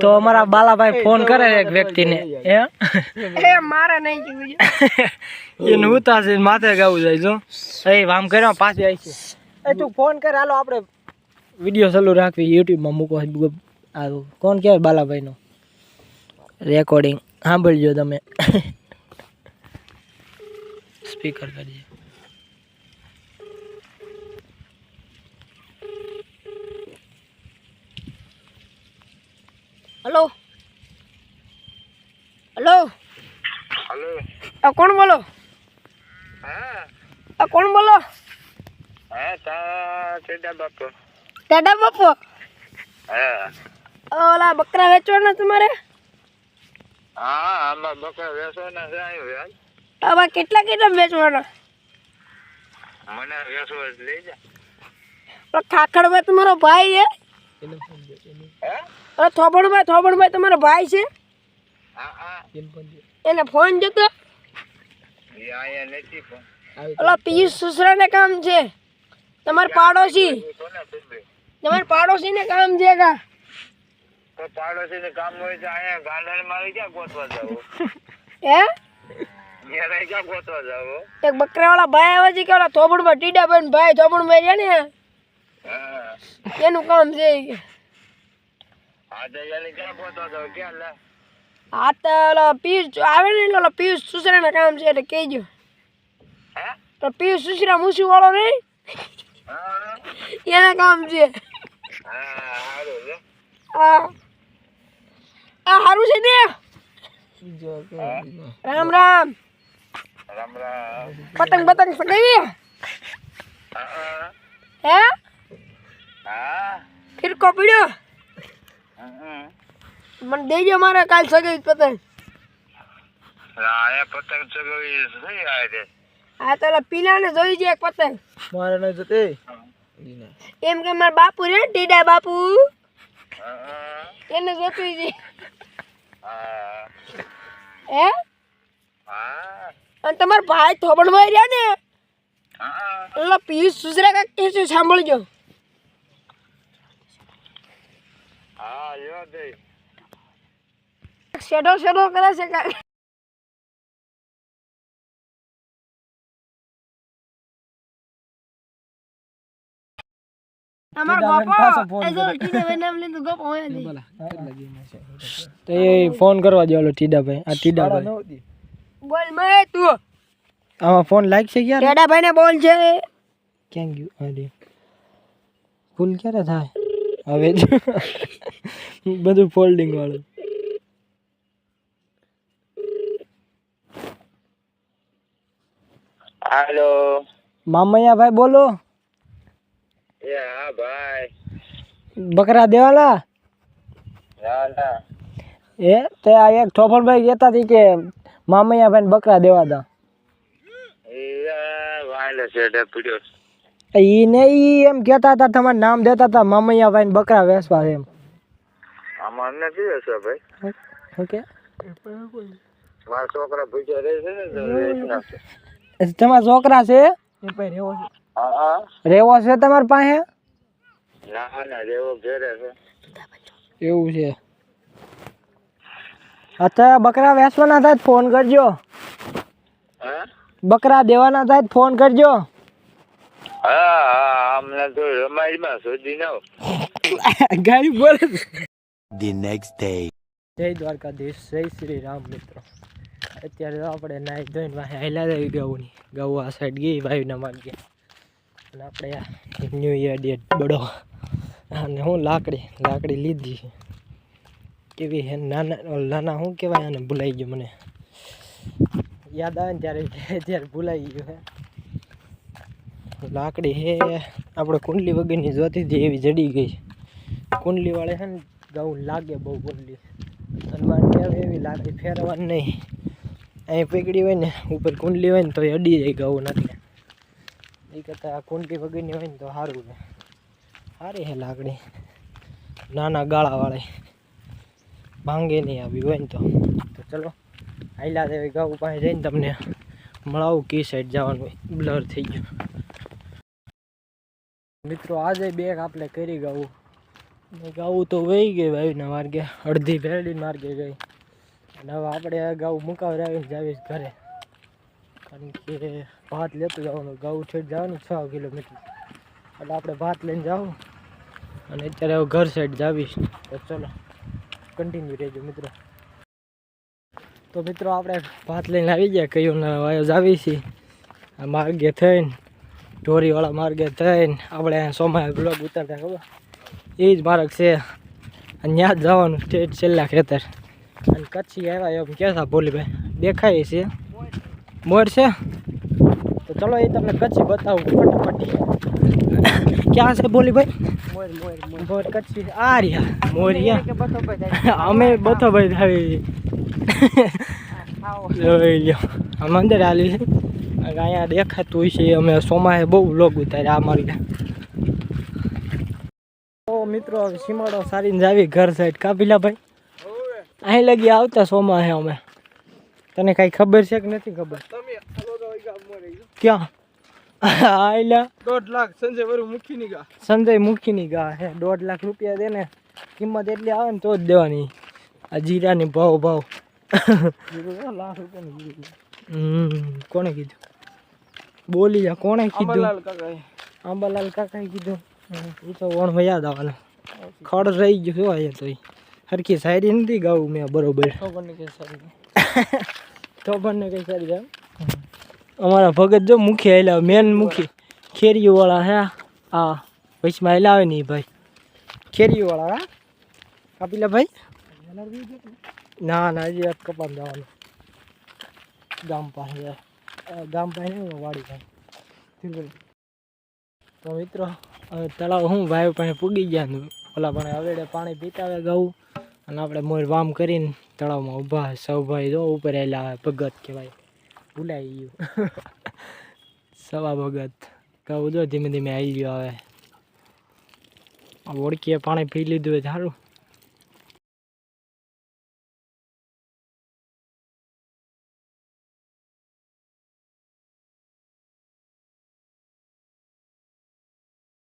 તો અમારા બાલાભાઈ ફોન કરે એક વ્યક્તિને. હે? એ મારે નહીં એને ઉતારશે ને માથે ગાવું જાય જો. એ આમ કર્યો પાછી આવી છે. એ તું ફોન કર હાલો આપણે વીડિયો ચાલુ રાખવી યુટ્યુબમાં મૂકો આ કોણ કહેવાય બાલાભાઈનો? રેકોર્ડિંગ સાંભળજો તમે. સ્પીકર કરજે હલો. હલો. હલો. આ કોણ બોલો? હા. આ કોણ બોલો? હા તા ટેડા બાપુ. ટેડા બાપુ? હા. ઓલા બકરા વેચવાના તમારે? હા આમાં બકરા વેચવાના છે આવ્યો યાર આમાં કેટલા કેટલા વેચવાના? મને વેસવો લઈ જા. ખાખડભાઈ તમારો ભાઈ છે? હે? ઓલા થોબણભાઈ થોબણભાઈ તમારો ભાઈ છે? હા હા. એને ફોન જતો? ઓલા પિયુષ સુસરાને કામ છે. તમારા પાડોશી. તમારા પાડોશીને કામ છે કા? તો પાડોશી ને કામ હોય તો અહીંયા ગાંડણ મારી ક્યાં ગોતવા જવું હે? એક બકરાવાળા ભાઈ આવે છે કે ઓલા ભાઈ થોબણભાઈ છે ને? એનું કામ છે. હા તો ઓલો પિયુષ આવે ને એટલે ઓલા પિયુષ સુસરાના કામ છે એટલે કહેજો. તો પિયુષ સુસરા મૂસી વાળો નહીં એના કામ છે. હા. આ સારું છે ને? રામ રામ. રામ રામ. પતંગ પતંગ સગાવી હે? હા. ફિરકો પીડ્યો? મને દેજો મારે કાલ સગાઈ પતંગ. હા પતંગ ચગાવી થઈ છે હા તો પીલાને જોઈ એક પતંગ. મારે ન જતે. એમ કે મારા બાપુ રે ટીડા બાપુ. એને જોતી છે હા. હે? અને તમારા ભાઈ થોબણભાઈ રહ્યા ને? એટલે પીસ સુસરા કાંઈક સાંભળજો. હા યો દે. શેડો શેડો કરે છે ગોપો ફોન એ જો ટીડાભાઈ નામ લીધું ગોપો હોય જ નહીં. તો એ ફોન કરવા દે ઓલો ટીડાભાઈ આ ટીડાભાઈ. બોલ મેં તું. આમાં ફોન લાગશે ક્યારે? ટેડાભાઈ ને બોલ છે. ક્યાં ગયું? અરે. ફૂલ ક્યારે થાય? હવે બધું ફોલ્ડિંગ વાળું. હાલો. મામૈયા ભાઈ બોલો. એ હા ભાઈ. બકરા ના એ તે આ એક ઠોફરભાઈ કહેતા હતી કે મામૈયા ભાઈ બકરા દેવા દા. એ વાયલે શેઠે પીડ્યો ઈ ને ઈ એમ કહેતા હતા તમારું નામ દેતા હતા મામૈયા ભાઈ બકરા વેચવા છે એમ. આમાં નથી હશે ભાઈ? ઓકે. મારા છોકરા ભૂખ્યા રહે છે ને તો વેચી નાખશે તમારા છોકરા છે. હા હા. રેવો છે તમારી પાસે? ના ના રેવો ઘેરે છે. એવું છે. અત્યારે બકરા વેચવાના થાય તો ફોન કરજો. હા? બકરા દેવાના થાય તો ફોન કરજો. હા હા હમણાં તો રમાઈમાં સુધી ન ગાડી બોલે The next day. જય શ્રી રામ મિત્રો. અત્યારે આપણે નાઈ ધોઈને વાહે જાય ગૌની. ગૌ આ ગઈ ભાઈના માગે અને આપણે ન્યૂ યર ડેટ બડો અને હું લાકડી લાકડી લીધી છે. કેવી હે નાના નાના શું કહેવાય આને? ભૂલાઈ ગયું મને. યાદ આવે ને ત્યારે ત્યારે ભૂલાઈ ગયું હે લાકડી હે. આપણે કુંડલી વગરની જોતી હતી એવી જડી ગઈ. કુંડલી વાળે છે ને ગૌ લાગે બહુ કુંડલી મારે કહેવાય એવી લાકડી ફેરવાની નહીં. અહીં પકડી હોય ને, ઉપર કુંડલી હોય ને, તો એ અડી જાય ગૌ નથી એ કરતાં કુંડલી વગરની હોય ને, તો સારું છે. સારી છે લાકડી. નાના ગાળાવાળી. ભાંગે નહીં આવી હોય ને તો. તો ચલો આઈલા દેવી ગૌ પાસે જઈને તમને મળાવું, કી સાઈડ જવાનું બ્લર થઈ ગયું. મિત્રો, આજે બેગ આપણે કરી ને ગાવું તો વહી ગઈ વાવીના માર્ગે અડધી ભેળીને માર્ગે ગઈ. અને હવે આપણે ગાવું મુકાવી આવીને જાવીશ ઘરે. કારણ કે ભાત લેતું જવાનું ગાઉ છેડ જવાનું છ કિલોમીટર. એટલે આપણે ભાત લઈને જાવું અને અત્યારે હવે ઘર સાઈડ જાવીશ તો ચલો કન્ટિન્યુ રહેજો મિત્રો. તો મિત્રો, આપણે ભાત લઈને આવી ગયા, કયું ને જાવી છીએ આ માર્ગે થઈને ઢોરીવાળા માર્ગે થઈને આપણે સોમાએ સોમાય બ્લોગ ઉતારતા ખબર? એ જ માર્ગ છે. ત્યાં જ જવાનું સ્ટેટ છેલ્લા ખેતર. અને કચ્છી આવ્યા એમ કહેતા ભોલીભાઈ? દેખાય છે. મોર છે? તો ચલો એ તમને કચ્છી બતાવું ફટાફટી. ક્યાં છે ભોલીભાઈ? મોર મોર મોર મોર કચ્છી આ રહ્યા મોરિયા અમે બતો ભાઈ આવી. આવો લ્યો. આમ અંદર આલી છે. અહીંયા દેખાતું હોય છે અમે સોમાએ બહુ લોગ ઉતાર્યા આ મારી તો મિત્રો હવે સીમાડો સારીને જાવી ઘર સાઈડ કાપીલાભાઈ અહીં લગી આવતા સોમા હે અમે. તને કાંઈ ખબર છે કે નથી ખબર? ક્યાં? આયલા. દોઢ લાખ સંજય વરુ મૂકી ની ગા. સંજય મુખીની ગા હે દોઢ લાખ રૂપિયા દે ને કિંમત એટલી આવે ને તો જ દેવાની. આ જીરાની ભાવ ભાવ લાખ રૂપિયાની હમ કોણે કીધું? બોલી જા કોણે કીધું? આંબાલાલ કાકાએ. કીધું. એ તો વણ યાદ આવવાનું ખડ રહી ગયું શું અહીંયા તો સરખી હરખી શાયરી નથી ગાવું મેં બરોબર. તો બંને કઈ સારી જાય અમારા ભગત જો મુખી આવેલા મેન મુખી. ખેરીવાળા હે આ વચમાં આવેલા આવે નહીં ભાઈ. ખેરીવાળા હા? કાપીલા ભાઈ? ના ના હજી કપામ જવાનું. ગામ પાસે ગામ પાસે વાડી પાસે તો મિત્રો તળાવ હું ભાઈ પાસે પૂગી ગયા ઓલા પણ હવે પાણી પીતા આવે ગાવું અને આપણે મોર વામ કરીને તળાવમાં ઊભા સૌ ભાઈ જો ઉપર આવેલા આવે ભગત કહેવાય. ભૂલાઈ ગયું. સવા ભગત. કહું જો ધીમે ધીમે આવી. ગયો હવે ઓળખીએ, પાણી પી લીધું હોય સારું.